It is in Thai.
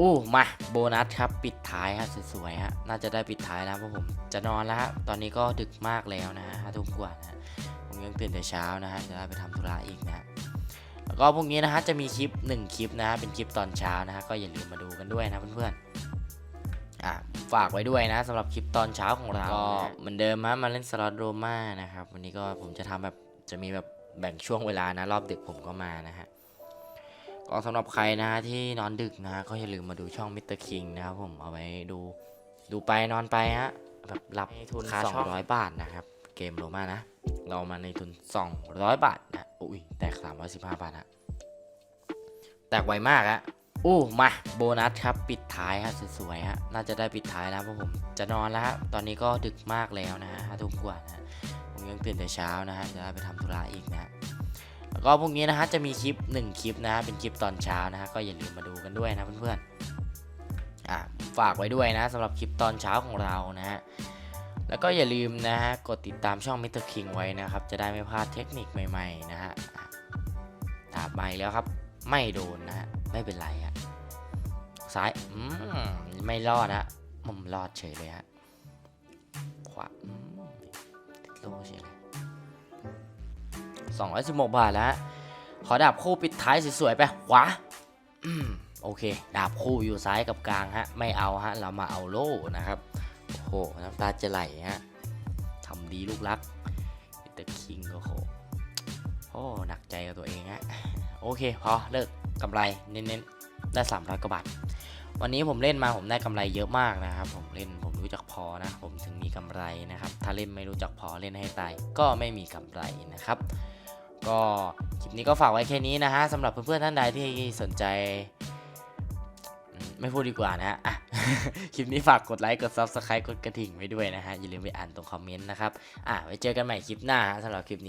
อู้มาโบนัสครับปิดท้ายฮะสวยๆฮะน่าจะได้ปิดท้ายแล้วเพราะผมจะนอนแล้วฮะตอนนี้ก็ดึกมากแล้วนะฮะทุ่มกว่านะฮะผมยังตื่นแต่เช้านะฮะจะได้ไปทำธุระอีกนะฮะแล้วก็พรุ่งนี้นะฮะจะมีคลิป 1 คลิปนะฮะเป็นคลิปตอนเช้านะฮะก็อย่าลืมมาดูกันด้วยนะเพื่อนๆอะฝากไว้ด้วยนะสำหรับคลิปตอนเช้าของเราก็เหมือนเดิมฮะมาเล่นสล็อตโรม่านะครับวันนี้ก็ผมจะทำแบบจะมีแบบแบ่งช่วงเวลานะรอบดึกผมก็มานะฮะ ก็สำหรับใครนะที่นอนดึกนะก็อย่าลืมมาดูช่องมิสเตอร์คิงนะครับผมเอาไว้ดูดูไปนอนไปฮะแบบหลับทุนค่า200บาทนะครับ เกมโรมานะ เรามาในทุน 200 บาทนะอุ้ยแตก 315 บาทฮะแตกไวมากฮะอู้มาโบนัสครับปิดท้ายฮะสวยๆฮะน่าจะได้ปิดท้ายแล้วเพราะผมจะนอนแล้วฮะตอนนี้ก็ดึกมากแล้วนะฮะห้าทุ่มกว่านะฮะผมยังตื่นแต่เช้านะฮะจะได้ไปทำธุระอีกนะ ฮะแล้วก็พรุ่งนี้นะฮะจะมีคลิป 1 คลิปนะฮะเป็นคลิปตอนเช้านะฮะก็อย่าลืมมาดูกันด้วยนะเพื่อนๆอะฝากไว้ด้วยนะสำหรับคลิปตอนเช้าของเรานะฮะแล้วก็อย่าลืมนะฮะกดติดตามช่อง Mr. King ไว้นะครับจะได้ไม่พลาดเทคนิคใหม่ๆนะฮะอะตามมาอีกแล้วครับ ไม่โดนนะฮะไม่เป็นไรฮะซ้ายอืมไม่รอดนะมุมรอดเฉยเลยฮะขวา 216 บาทแล้วฮะขอดาบคู่ปิดท้ายสวยๆไปขวาอโอเค ดาบคู่อยู่ซ้ายกับกลางฮะ ไม่เอาฮะ เรามาเอาโล่นะครับ โอ้โห น้ำตาจะไหลฮะทำดีลูกรักแต่คิงก็โหโอ้หนักใจกับตัวเองฮะ โอเค พอ เลิกกำไร เน้นๆ ได้300กว่าบาทวันนี้ผมเล่นมาผมได้กำไรเยอะมากนะครับ ผมเล่นผมรู้จักพอนะ ผมถึงมีกำไรนะครับ ถ้าเล่นไม่รู้จักพอเล่นให้ตายก็ไม่มีกำไรนะครับ ก็คลิปนี้ก็ฝากไว้แค่นี้นะฮะสำหรับเพื่อนๆท่านใดที่สนใจ ไม่พูดดีกว่านะฮะคลิปนี้ฝากกดไลค์กด Subscribe กดกระดิ่งไว้ด้วยนะฮะอย่าลืมไปอ่านตรงคอมเมนต์นะครับอะไว้เจอกันใหม่คลิปหน้าสำหรับคลิปนี้